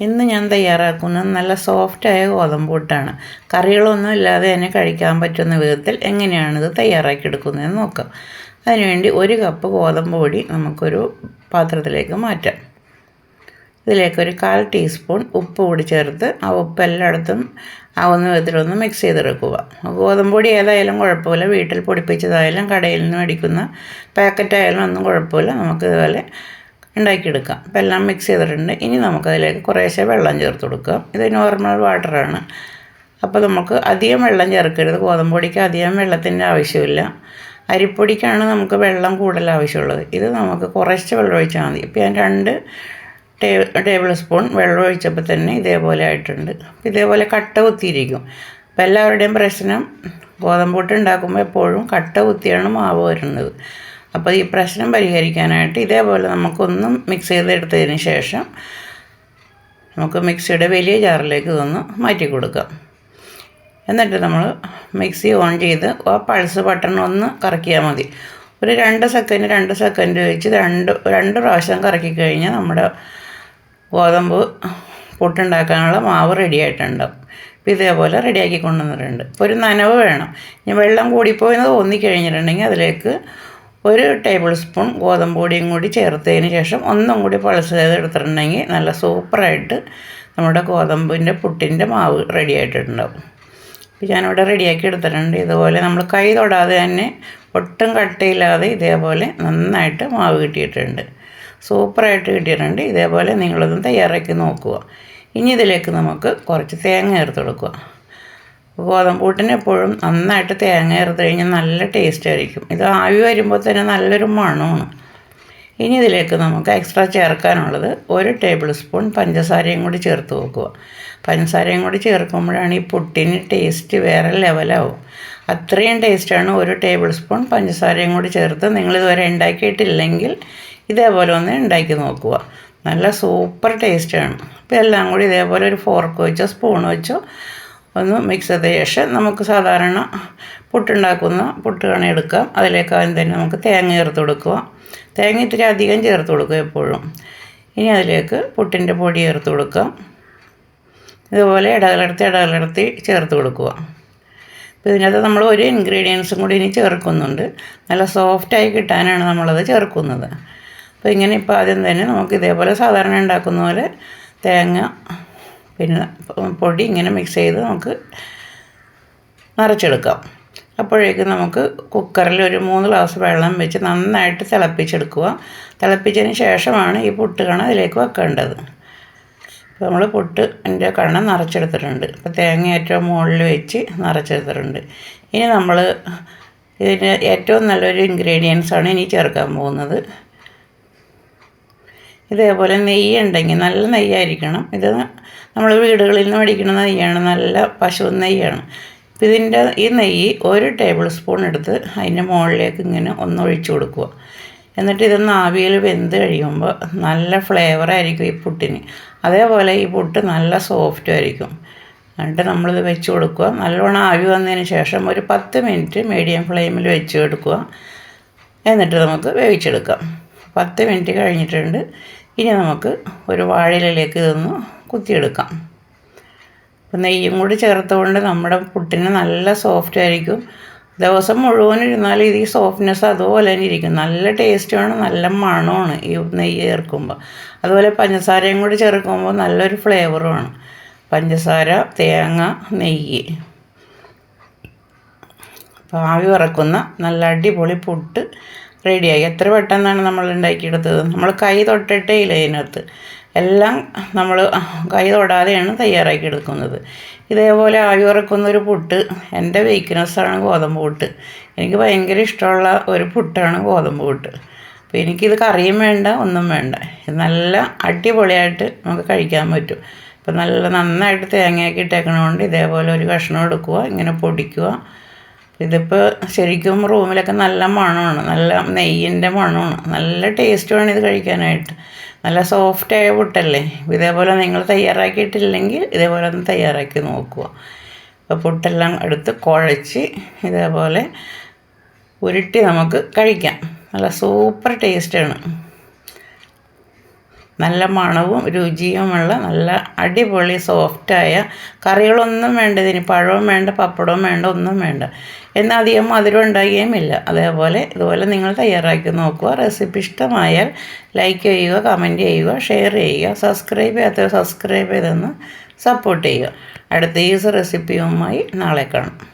ഇന്ന് ഞാൻ തയ്യാറാക്കുന്നത് നല്ല സോഫ്റ്റായ ഗോതമ്പ് പുട്ടാണ് കറികളൊന്നും ഇല്ലാതെ തന്നെ കഴിക്കാൻ പറ്റുന്ന വിധത്തിൽ എങ്ങനെയാണിത് തയ്യാറാക്കിയെടുക്കുന്നതെന്ന് നോക്കാം. അതിനുവേണ്ടി ഒരു കപ്പ് ഗോതമ്പ് പൊടി നമുക്കൊരു പാത്രത്തിലേക്ക് മാറ്റാം. ഇതിലേക്ക് ഒരു കാൽ ടീസ്പൂൺ ഉപ്പ് കൂടി ചേർത്ത് ആ ഉപ്പ് എല്ലായിടത്തും ആവുന്ന വിധത്തിലൊന്ന് മിക്സ് ചെയ്തെടുക്കുക. ഗോതമ്പ് പൊടി ഏതായാലും കുഴപ്പമില്ല. വീട്ടിൽ പൊടിപ്പിച്ചതായാലും കടയിൽ നിന്ന് മേടിക്കുന്ന പാക്കറ്റായാലും ഒന്നും കുഴപ്പമില്ല. നമുക്ക് ഇതുപോലെ ഉണ്ടാക്കിയെടുക്കാം. അപ്പോൾ എല്ലാം മിക്സ് ചെയ്തിട്ടുണ്ട്. ഇനി നമുക്കതിലേക്ക് കുറേശ്ശെ വെള്ളം ചേർത്ത് കൊടുക്കാം. ഇത് നോർമൽ വാട്ടറാണ് അപ്പോൾ നമുക്ക് അധികം വെള്ളം ചേർക്കരുത്. ഗോതമ്പ് പൊടിക്ക് അധികം വെള്ളത്തിന്റെ ആവശ്യമില്ല. അരിപ്പൊടിക്കാണ് നമുക്ക് വെള്ളം കൂടുതൽ ആവശ്യമുള്ളത്. ഇത് നമുക്ക് കുറച്ച് വെള്ളം ഒഴിച്ചാൽ മതി. ഇപ്പോൾ ഞാൻ രണ്ട് ടേബിൾ സ്പൂൺ വെള്ളം ഒഴിച്ചപ്പോൾ തന്നെ ഇതേപോലെ ആയിട്ടുണ്ട്. ഇതേപോലെ കട്ട കുത്തിയിരിക്കും. അപ്പോൾ എല്ലാവരുടെയും പ്രശ്നം ഗോതമ്പ് പൊട്ട് ഉണ്ടാക്കുമ്പോൾ എപ്പോഴും കട്ട കുത്തിയാണ് മാവ് വരുന്നത്. അപ്പോൾ ഈ പ്രശ്നം പരിഹരിക്കാനായിട്ട് ഇതേപോലെ നമുക്കൊന്നും മിക്സ് ചെയ്തെടുത്തതിന് ശേഷം നമുക്ക് മിക്സിയുടെ വലിയ ജാറിലേക്ക് ഇതൊന്ന് മാറ്റി കൊടുക്കാം. എന്നിട്ട് നമ്മൾ മിക്സി ഓൺ ചെയ്ത് ആ പൾസ് ബട്ടൺ ഒന്ന് കറക്കിയാൽ മതി. ഒരു രണ്ട് സെക്കൻഡ് രണ്ട് സെക്കൻഡ് വെച്ച് രണ്ട് രണ്ട് പ്രാവശ്യം കറക്കി കഴിഞ്ഞാൽ നമ്മുടെ ഗോതമ്പ് പുട്ടുണ്ടാക്കാനുള്ള മാവ് റെഡി ആയിട്ടുണ്ടാവും അപ്പോൾ ഇതേപോലെ റെഡിയാക്കി കൊണ്ടുവന്നിട്ടുണ്ട്. ഇപ്പോൾ ഒരു നനവ് വേണം. ഇനി വെള്ളം കൂടിപ്പോയെന്ന് തോന്നിക്കഴിഞ്ഞിട്ടുണ്ടെങ്കിൽ അതിലേക്ക് ഒരു ടേബിൾ സ്പൂൺ ഗോതമ്പ് പൊടിയും കൂടി ചേർത്തതിന് ശേഷം ഒന്നും കൂടി പളസ് ചെയ്ത് എടുത്തിട്ടുണ്ടെങ്കിൽ നല്ല സൂപ്പറായിട്ട് നമ്മുടെ ഗോതമ്പിന്റെ പുട്ടിന്റെ മാവ് റെഡി ആയിട്ടുണ്ടാവും. അപ്പോൾ ഞാനിവിടെ റെഡിയാക്കി എടുത്തിട്ടുണ്ട്. ഇതുപോലെ നമ്മൾ കൈ തൊടാതെ തന്നെ ഒട്ടും കട്ടയില്ലാതെ ഇതേപോലെ നന്നായിട്ട് മാവ് കിട്ടിയിട്ടുണ്ട്. സൂപ്പറായിട്ട് കിട്ടിയിട്ടുണ്ട്. ഇതേപോലെ നിങ്ങളൊന്ന് തയ്യാറാക്കി നോക്കുക. ഇനി ഇതിലേക്ക് നമുക്ക് കുറച്ച് തേങ്ങ ചേർത്ത് കൊടുക്കുക. ഗോതമ്പൂട്ടിന് എപ്പോഴും നന്നായിട്ട് തേങ്ങ ചേർത്ത് കഴിഞ്ഞാൽ നല്ല ടേസ്റ്റ് ആയിരിക്കും. ഇത് ആവി വരുമ്പോൾ തന്നെ നല്ലൊരു മണമാണ്. ഇനി ഇതിലേക്ക് നമുക്ക് എക്സ്ട്രാ ചേർക്കാനുള്ളത് ഒരു ടേബിൾ സ്പൂൺ പഞ്ചസാരയും കൂടി ചേർത്ത് വെക്കുക. പഞ്ചസാരയും കൂടി ചേർക്കുമ്പോഴാണ് ഈ പുട്ടിന് ടേസ്റ്റ് വേറെ ലെവലാവും അത്രയും ടേസ്റ്റാണ് ഒരു ടേബിൾ സ്പൂൺ പഞ്ചസാരയും കൂടി ചേർത്ത് നിങ്ങളിതുവരെ ഉണ്ടാക്കിയിട്ടില്ലെങ്കിൽ ഇതേപോലെ ഒന്ന് ഉണ്ടാക്കി നോക്കുക. നല്ല സൂപ്പർ ടേസ്റ്റാണ് അപ്പോൾ എല്ലാം കൂടി ഇതേപോലെ ഒരു ഫോർക്ക് വെച്ചോ സ്പൂൺ വെച്ചോ ഒന്ന് മിക്സ് ചെയ്ത ശേഷം നമുക്ക് സാധാരണ പുട്ടുണ്ടാക്കുന്ന പുട്ടുകണി എടുക്കാം. അതിലേക്ക് ആദ്യം തന്നെ നമുക്ക് തേങ്ങ ചേർത്ത് കൊടുക്കുക. തേങ്ങ ഇത്തിരി അധികം ചേർത്ത് കൊടുക്കുക എപ്പോഴും. ഇനി അതിലേക്ക് പുട്ടിന്റെ പൊടി ചേർത്ത് കൊടുക്കാം. ഇതുപോലെ ഇടകലർത്തി ഇടകലർത്തി ചേർത്ത് കൊടുക്കുക. അപ്പോൾ ഇതിനകത്ത് നമ്മൾ ഒരു ഇൻഗ്രീഡിയൻസും കൂടി ഇനി ചേർക്കുന്നുണ്ട്. നല്ല സോഫ്റ്റായി കിട്ടാനാണ് നമ്മളത് ചേർക്കുന്നത്. അപ്പോൾ ഇങ്ങനെ ഇപ്പോൾ ആദ്യം തന്നെ നമുക്ക് ഇതേപോലെ സാധാരണ ഉണ്ടാക്കുന്ന പോലെ തേങ്ങ പിന്നെ പൊടി ഇങ്ങനെ മിക്സ് ചെയ്ത് നമുക്ക് നിറച്ചെടുക്കാം അപ്പോഴേക്കും നമുക്ക് കുക്കറിൽ ഒരു മൂന്ന് ഗ്ലാസ് വെള്ളം വെച്ച് നന്നായിട്ട് തിളപ്പിച്ചെടുക്കുക. തിളപ്പിച്ചതിന് ശേഷമാണ് ഈ പുട്ട് കണ അതിലേക്ക് വെക്കേണ്ടത്. ഇപ്പോൾ നമ്മൾ പുട്ട് എന്റെ കണ്ണ നിറച്ചെടുത്തിട്ടുണ്ട്. ഇപ്പോൾ തേങ്ങ ഏറ്റവും മുകളിൽ വെച്ച് നിറച്ചെടുത്തിട്ടുണ്ട്. ഇനി നമ്മൾ ഇതിന് ഏറ്റവും നല്ലൊരു ഇൻഗ്രീഡിയൻസാണ് ഇനി ചേർക്കാൻ പോകുന്നത്. ഇതേപോലെ നെയ്യ് ഉണ്ടെങ്കിൽ നല്ല നെയ്യായിരിക്കണം. ഇത് നമ്മൾ വീടുകളിൽ നിന്ന് മേടിക്കുന്ന നെയ്യാണ് നല്ല പശു നെയ്യാണ്. അപ്പോൾ ഇതിന്റെ ഈ നെയ്യ് ഒരു ടേബിൾ സ്പൂൺ എടുത്ത് അതിന്റെ മുകളിലേക്ക് ഇങ്ങനെ ഒന്ന് ഒഴിച്ചു കൊടുക്കുക. എന്നിട്ട് ഇതൊന്ന് ആവിയിൽ വെന്ത് കഴിയുമ്പോൾ നല്ല ഫ്ലേവറായിരിക്കും ഈ പുട്ടിന്. അതേപോലെ ഈ പുട്ട് നല്ല സോഫ്റ്റ് ആയിരിക്കും. എന്നിട്ട് നമ്മളിത് വെച്ച് കൊടുക്കുക. നല്ലോണം ആവി വന്നതിന് ശേഷം ഒരു പത്ത് മിനിറ്റ് മീഡിയം ഫ്ലെയിമിൽ വെച്ച് കൊടുക്കുക എന്നിട്ട് നമുക്ക് വേവിച്ചെടുക്കാം. പത്ത് മിനിറ്റ് കഴിഞ്ഞിട്ടുണ്ട്. ഇനി നമുക്ക് ഒരു വാഴയിലേക്ക് ഇതൊന്ന് കുത്തിയെടുക്കാം. അപ്പം നെയ്യും കൂടി ചേർത്തുകൊണ്ട് നമ്മുടെ പുട്ടിന് നല്ല സോഫ്റ്റ് ആയിരിക്കും. ദിവസം മുഴുവൻ ഇരുന്നാൽ ഇത് ഈ സോഫ്റ്റ്നെസ് അതുപോലെ തന്നെ ഇരിക്കും. നല്ല ടേസ്റ്റുമാണ് നല്ല മണമാണ് ഈ നെയ്യ് ചേർക്കുമ്പോൾ. അതുപോലെ പഞ്ചസാരയും കൂടി ചേർക്കുമ്പോൾ നല്ലൊരു ഫ്ലേവറുമാണ് പഞ്ചസാര തേങ്ങ നെയ്യ്. അപ്പോൾ ആവി വറക്കുന്ന നല്ല അടിപൊളി പുട്ട് റെഡിയായി. എത്ര പെട്ടെന്നാണ് നമ്മൾ ഉണ്ടാക്കിയെടുത്തത്? നമ്മൾ കൈ തൊട്ടിട്ടേ ഇല്ല ഇതിനകത്ത്. എല്ലാം നമ്മൾ കൈ തൊടാതെയാണ് തയ്യാറാക്കി എടുക്കുന്നത്. ഇതേപോലെ ആവി ഉറക്കുന്ന ഒരു പുട്ട് എന്റെ വീക്ക്നെസ്സാണ് ഗോതമ്പ് പുട്ട്. എനിക്ക് ഭയങ്കര ഇഷ്ടമുള്ള ഒരു പുട്ടാണ് ഗോതമ്പ് പുട്ട്. അപ്പോൾ എനിക്കിത് കറിയും വേണ്ട ഒന്നും വേണ്ട. ഇത് നല്ല അടിപൊളിയായിട്ട് നമുക്ക് കഴിക്കാൻ പറ്റും. അപ്പം നല്ല നന്നായിട്ട് തേങ്ങയൊക്കെ ഇട്ടേക്കണതുകൊണ്ട് ഇതേപോലെ ഒരു കഷ്ണം എടുക്കുക ഇങ്ങനെ പൊടിക്കുക. ഇതിപ്പോൾ ശരിക്കും റൂമിലൊക്കെ നല്ല മണമാണ് നല്ല നെയ്യിന്റെ മണമാണ്. നല്ല ടേസ്റ്റുമാണ് ഇത് കഴിക്കാനായിട്ട്. നല്ല സോഫ്റ്റ് ആയ പുട്ടല്ലേ? ഇതേപോലെ നിങ്ങൾ തയ്യാറാക്കിയിട്ടില്ലെങ്കിൽ ഇതേപോലെ ഒന്ന് തയ്യാറാക്കി നോക്കുക. അപ്പോൾ പുട്ടെല്ലാം എടുത്ത് കുഴച്ച് ഇതേപോലെ ഉരുട്ടി നമുക്ക് കഴിക്കാം. നല്ല സൂപ്പർ ടേസ്റ്റാണ് നല്ല മണവും രുചിയുമുള്ള നല്ല അടിപൊളി സോഫ്റ്റായ കറികളൊന്നും വേണ്ട ഇതിന് പഴവും വേണ്ട പപ്പടവും വേണ്ട ഒന്നും വേണ്ട. എന്നാൽ അധികം മധുരം ഉണ്ടാകുകയുമില്ല. അതേപോലെ ഇതുപോലെ നിങ്ങൾ തയ്യാറാക്കി നോക്കുക. റെസിപ്പി ഇഷ്ടമായാൽ ലൈക്ക് ചെയ്യുക കമന്റ് ചെയ്യുക ഷെയർ ചെയ്യുക സബ്സ്ക്രൈബ് ചെയ്യാത്തവർ സബ്സ്ക്രൈബ് ചെയ്തെന്ന് സപ്പോർട്ട് ചെയ്യുക. അടുത്ത ഈസ് റെസിപ്പിയുമായി നാളെ കാണാം.